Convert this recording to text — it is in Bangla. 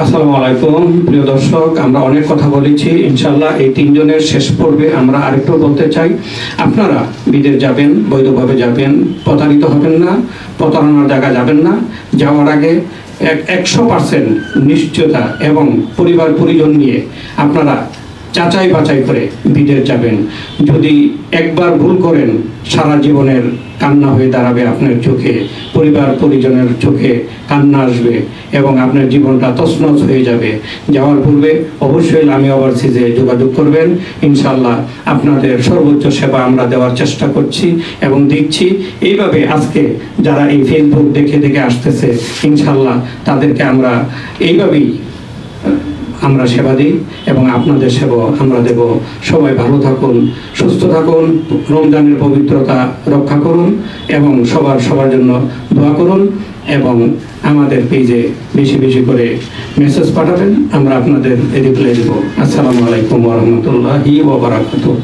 আসসালামু আলাইকুম, প্রিয় দর্শক, আমরা অনেক কথা বলেছি ইনশাল্লাহ এই তিনজনের শেষ পর্বে আমরা আরেকটু বলতে চাই। আপনারা বিদেশ যাবেন, বৈধভাবে যাবেন, প্রতারিত হবেন না, প্রতারণার জায়গা যাবেন না, যাওয়ার আগে এক একশো পার্সেন্ট নিশ্চয়তা এবং পরিবার পরিজন নিয়ে আপনারা যাচাই বাছাই করে বিদেশ যাবেন। যদি একবার ভুল করেন, সারা জীবনের কান্না হয়ে দাঁড়াবে আপনার চোখে, পরিবার পরিজনের চোখে কান্না আসবে এবং আপনার জীবনটা তছনছ হয়ে যাবে। যাওয়ার পূর্বে অবশ্যই লামি ওভারসিজে যোগাযোগ করবেন। ইনশাল্লাহ আপনাদের সর্বোচ্চ সেবা আমরা দেওয়ার চেষ্টা করছি এবং দিচ্ছি এইভাবে আজকে যারা এই ফেসবুক দেখে দেখে আসতেছে ইনশাল্লাহ তাদেরকে আমরা এইভাবেই আমরা সেবা দিই এবং আপনাদের সেবা আমরা দেব। সবাই ভালো থাকুন, সুস্থ থাকুন, রমজানের পবিত্রতা রক্ষা করুন এবং সবার সবার জন্য দোয়া করুন এবং আমাদের পেজে বেশি বেশি করে মেসেজ পাঠাবেন, আমরা আপনাদের রিপ্লাই দেব। আসসালামু আলাইকুম ওরহমতুল্লাহি ওবরাকাতুহ